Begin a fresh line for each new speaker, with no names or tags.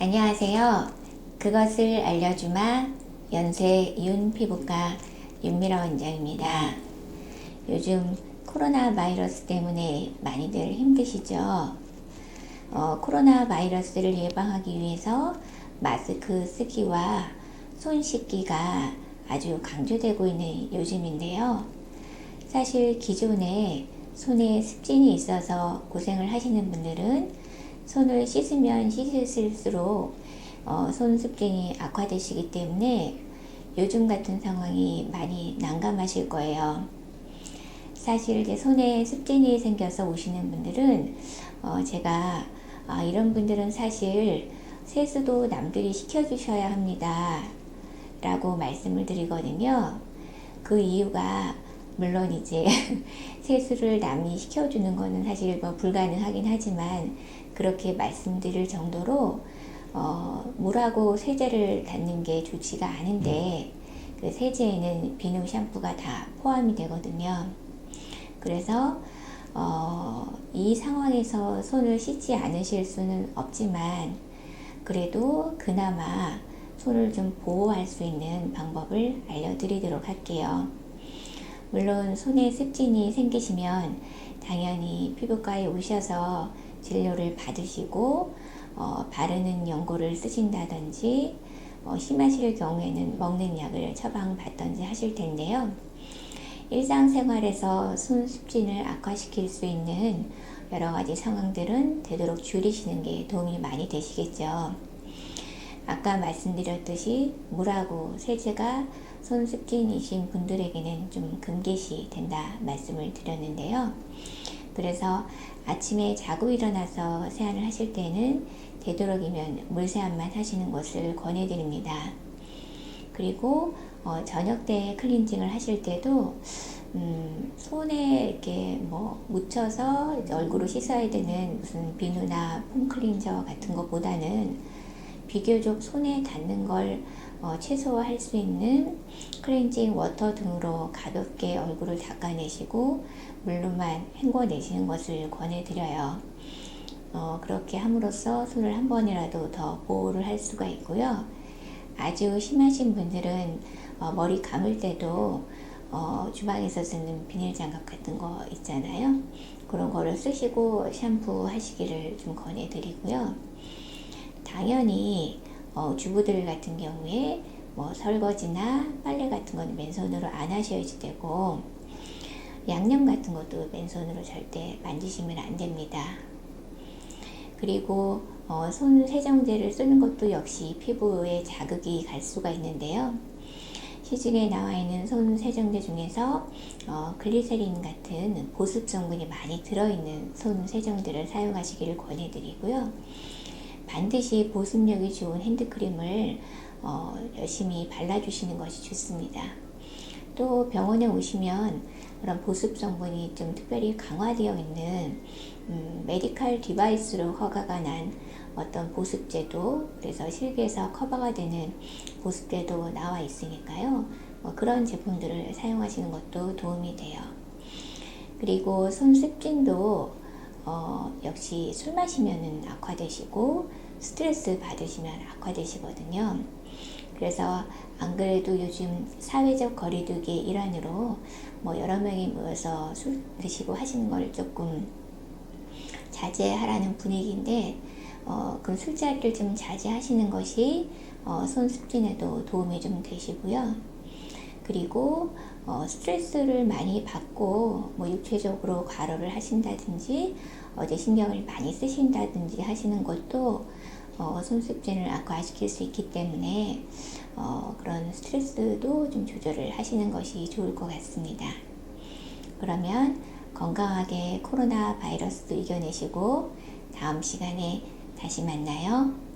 안녕하세요. 그것을 알려주마 연세 윤 피부과 윤미라 원장입니다. 요즘 코로나 바이러스 때문에 많이들 힘드시죠? 어, 코로나 바이러스를 예방하기 위해서 마스크 쓰기와 손 씻기가 아주 강조되고 있는 요즘인데요. 사실 기존에 손에 습진이 있어서 고생을 하시는 분들은 손을 씻으면 씻을수록 어, 손 습진이 악화되시기 때문에 요즘 같은 상황이 많이 난감하실 거예요. 사실 이제 손에 습진이 생겨서 오시는 분들은 어, 제가 아, 이런 분들은 사실 세수도 남들이 시켜주셔야 합니다. 라고 말씀을 드리거든요. 그 이유가 물론 이제 세수를 남이 시켜주는 거는 사실 뭐 불가능하긴 하지만 그렇게 말씀드릴 정도로 어, 물하고 세제를 닿는 게 좋지가 않은데 그 세제에는 비누 샴푸가 다 포함이 되거든요. 그래서 어, 이 상황에서 손을 씻지 않으실 수는 없지만 그래도 그나마 손을 좀 보호할 수 있는 방법을 알려드리도록 할게요. 물론 손에 습진이 생기시면 당연히 피부과에 오셔서 진료를 받으시고 어, 바르는 연고를 쓰신다든지 어, 심하실 경우에는 먹는 약을 처방받던지 하실 텐데요. 일상생활에서 손 습진을 악화시킬 수 있는 여러 가지 상황들은 되도록 줄이시는 게 도움이 많이 되시겠죠. 아까 말씀드렸듯이 물하고 세제가 손 습진이신 분들에게는 좀 금기시 된다 말씀을 드렸는데요. 그래서 아침에 자고 일어나서 세안을 하실 때는 되도록이면 물세안만 하시는 것을 권해드립니다. 그리고 어, 저녁 때 클렌징을 하실 때도 음, 손에 이렇게 뭐 묻혀서 얼굴을 씻어야 되는 무슨 비누나 폼 클렌저 같은 것보다는 비교적 손에 닿는 걸 어, 최소화할 수 있는 클렌징 워터 등으로 가볍게 얼굴을 닦아내시고 물로만 헹궈내시는 것을 권해드려요. 어, 그렇게 함으로써 손을 한 번이라도 더 보호를 할 수가 있고요. 아주 심하신 분들은 어, 머리 감을 때도 어, 주방에서 쓰는 비닐 장갑 같은 거 있잖아요. 그런 거를 쓰시고 샴푸 하시기를 좀 권해드리고요. 당연히 어, 주부들 같은 경우에 뭐 설거지나 빨래 같은 건 맨손으로 안 하셔야지 되고 양념 같은 것도 맨손으로 절대 만지시면 안 됩니다. 그리고 어, 손 세정제를 쓰는 것도 역시 피부에 자극이 갈 수가 있는데요. 시중에 나와 있는 손 세정제 중에서 어, 글리세린 같은 보습 성분이 많이 들어있는 손 세정제를 사용하시기를 권해드리고요. 반드시 보습력이 좋은 핸드크림을 어, 열심히 발라주시는 것이 좋습니다. 또 병원에 오시면 그런 보습 성분이 좀 특별히 강화되어 있는 음, 메디칼 디바이스로 허가가 난 어떤 보습제도 그래서 실비에서 커버가 되는 보습제도 나와 있으니까요. 뭐 그런 제품들을 사용하시는 것도 도움이 돼요. 그리고 손 습진도 어, 역시 술 마시면 악화되시고 스트레스 받으시면 악화되시거든요. 그래서 안 그래도 요즘 사회적 거리두기 일환으로 뭐 여러 명이 모여서 술 드시고 하시는 걸 조금 자제하라는 분위기인데 어, 그 술자리를 좀 자제하시는 것이 어, 손 습진에도 도움이 좀 되시고요. 그리고 어, 스트레스를 많이 받고 뭐 육체적으로 과로를 하신다든지 어제 신경을 많이 쓰신다든지 하시는 것도 어, 손습진을 악화시킬 수 있기 때문에 어, 그런 스트레스도 좀 조절을 하시는 것이 좋을 것 같습니다. 그러면 건강하게 코로나 바이러스도 이겨내시고 다음 시간에 다시 만나요.